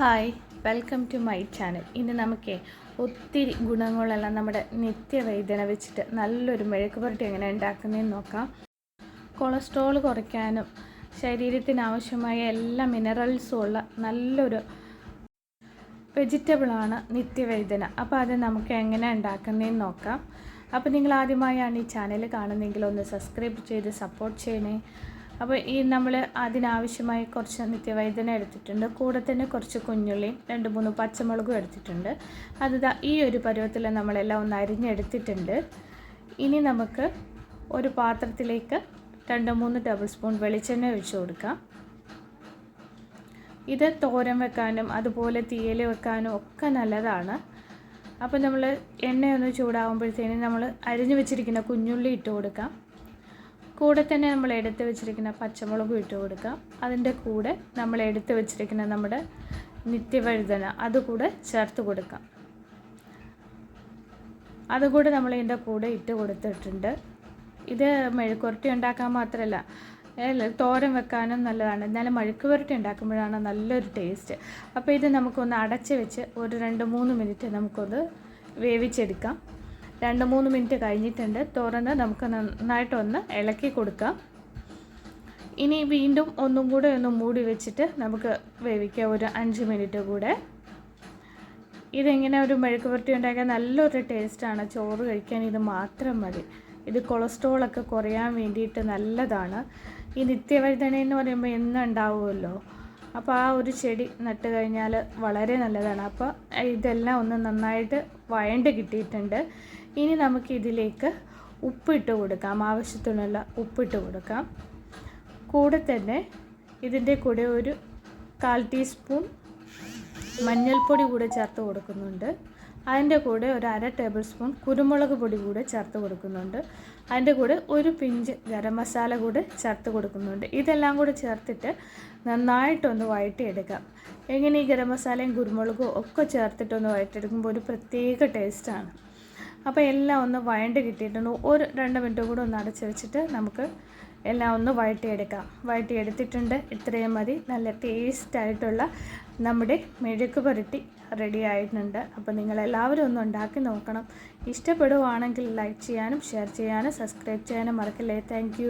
Hi welcome to my channel ഇന്ന് നമുക്ക് ഒത്തിരി ഗുണങ്ങളെല്ലാം നമ്മുടെ നിത്യവൈദ്യന വെച്ചിട്ട് നല്ലൊരു മെഴുക്ക് പുരട്ടി എങ്ങനെ ഉണ്ടാക്കുന്നതെന്ന് നോക്കാം. കൊളസ്ട്രോൾ കുറയ്ക്കാനും ശരീരത്തിന് ആവശ്യമായ എല്ലാ മിനറൽസും ഉള്ള നല്ലൊരു വെജിറ്റബിളാണ് നിത്യവൈദ്യന. അപ്പോൾ അത് നമുക്ക് എങ്ങനെ ഉണ്ടാക്കുന്നതെന്ന് നോക്കാം. അപ്പോൾ നിങ്ങൾ ആദ്യമായാണ് ഈ ചാനൽ കാണുന്നതെങ്കിൽ ഒന്ന് സബ്സ്ക്രൈബ് ചെയ്ത് സപ്പോർട്ട് ചെയ്യണേ. അപ്പോൾ ഈ നമ്മൾ അതിനാവശ്യമായി കുറച്ച് നിത്യവൈദ്യന എടുത്തിട്ടുണ്ട്. കൂടെ തന്നെ കുറച്ച് കുഞ്ഞുള്ളിയും രണ്ട് മൂന്ന് പച്ചമുളകും എടുത്തിട്ടുണ്ട്. അത് ഈ ഒരു പരുവത്തിൽ നമ്മളെല്ലാം ഒന്ന് അരിഞ്ഞെടുത്തിട്ടുണ്ട്. ഇനി നമുക്ക് ഒരു പാത്രത്തിലേക്ക് രണ്ട് മൂന്ന് ടേബിൾ സ്പൂൺ വെളിച്ചെണ്ണ ഒഴിച്ചു കൊടുക്കാം. ഇത് തോരൻ വെക്കാനും അതുപോലെ തീയൽ വെക്കാനും ഒക്കെ നല്ലതാണ്. അപ്പോൾ നമ്മൾ എണ്ണയൊന്ന് ചൂടാകുമ്പോഴത്തേനും നമ്മൾ അരിഞ്ഞു വെച്ചിരിക്കുന്ന കുഞ്ഞുള്ളി ഇട്ട് കൊടുക്കാം. കൂടെ തന്നെ നമ്മൾ എടുത്ത് വെച്ചിരിക്കുന്ന പച്ചമുളകും ഇട്ട് കൊടുക്കാം. അതിന്റെ കൂടെ നമ്മൾ എടുത്ത് വെച്ചിരിക്കുന്ന നമ്മുടെ നിത്യവഴുതന അതുകൂടെ ചേർത്ത് കൊടുക്കാം. അതുകൂടെ നമ്മൾ ഇതിന്റെ കൂടെ ഇട്ട് കൊടുത്തിട്ടുണ്ട്. ഇത് മെഴുക്കുരട്ടി ഉണ്ടാക്കാൻ മാത്രമല്ല തോരൻ വെക്കാനും നല്ലതാണ്. എന്നാലും മഴുക്കുപുരട്ടി ഉണ്ടാക്കുമ്പോഴാണ് നല്ലൊരു ടേസ്റ്റ്. അപ്പോൾ ഇത് നമുക്കൊന്ന് അടച്ച് വെച്ച് ഒരു രണ്ട് മൂന്ന് മിനിറ്റ് നമുക്കൊന്ന് വേവിച്ചെടുക്കാം. രണ്ട് മൂന്ന് മിനിറ്റ് കഴിഞ്ഞിട്ടുണ്ട്. തുറന്ന് നമുക്ക് നന്നായിട്ടൊന്ന് ഇളക്കി കൊടുക്കാം. ഇനി വീണ്ടും ഒന്നും കൂടെ ഒന്ന് മൂടി വെച്ചിട്ട് നമുക്ക് വേവിക്കാം. ഒരു അഞ്ച് മിനിറ്റ് കൂടെ. ഇതെങ്ങനെ ഒരു മെഴുക്ക് പുരട്ടി ഉണ്ടാക്കാൻ നല്ലൊരു ടേസ്റ്റാണ്. ചോറ് കഴിക്കാൻ ഇത് മാത്രം മതി. ഇത് കൊളസ്ട്രോളൊക്കെ കുറയാൻ വേണ്ടിയിട്ട് നല്ലതാണ്. ഈ നിത്യവഴുതന എന്ന് പറയുമ്പോൾ എന്നും ഉണ്ടാവുമല്ലോ അപ്പോൾ ആ ഒരു ചെടി നട്ട് കഴിഞ്ഞാൽ വളരെ നല്ലതാണ്. അപ്പോൾ ഇതെല്ലാം ഒന്ന് നന്നായിട്ട് വയണ്ട് കിട്ടിയിട്ടുണ്ട്. ഇനി നമുക്ക് ഇതിലേക്ക് ഉപ്പിട്ട് കൊടുക്കാം. ആവശ്യത്തിനുള്ള ഉപ്പിട്ട് കൊടുക്കാം. കൂടെ തന്നെ ഇതിന്റെ കൂടെ ഒരു കാൽ ടീസ്പൂൺ മഞ്ഞൾപ്പൊടി കൂടെ ചേർത്ത് കൊടുക്കുന്നുണ്ട്. അതിന്റെ കൂടെ ഒരു അര ടേബിൾ സ്പൂൺ കുരുമുളക് പൊടി കൂടെ ചേർത്ത് കൊടുക്കുന്നുണ്ട്. അതിന്റെ കൂടെ ഒരു പിഞ്ച് ഗരം മസാല കൂടെ ചേർത്ത് കൊടുക്കുന്നുണ്ട്. ഇതെല്ലാം കൂടെ ചേർത്തിട്ട് നന്നായിട്ടൊന്ന് വഴറ്റിയെടുക്കാം. എങ്ങനെ ഈ ഗരം മസാലയും കുരുമുളകും ഒക്കെ ചേർത്തിട്ടൊന്ന് വഴറ്റിയെടുക്കുമ്പോൾ ഒരു പ്രത്യേക ടേസ്റ്റാണ്. അപ്പോൾ എല്ലാം ഒന്ന് വഴണ്ട് കിട്ടിയിട്ടുണ്ട്. ഒരു രണ്ട് മിനിറ്റ് കൂടെ ഒന്ന് അടച്ച് വെച്ചിട്ട് നമുക്ക് എല്ലാം ഒന്ന് വഴട്ടിയെടുക്കാം വഴട്ടിയെടുത്തിട്ടുണ്ട് ഇത്രയും മതി. നല്ല ടേസ്റ്റായിട്ടുള്ള നമ്മുടെ മെഴുക്ക് പുരട്ടി റെഡി ആയിട്ടുണ്ട്. അപ്പോൾ നിങ്ങളെല്ലാവരും ഒന്ന് ഉണ്ടാക്കി നോക്കണം. ഇഷ്ടപ്പെടുവാണെങ്കിൽ ലൈക്ക് ചെയ്യാനും ഷെയർ ചെയ്യാനും സബ്സ്ക്രൈബ് ചെയ്യാനും മറക്കില്ലേ. താങ്ക്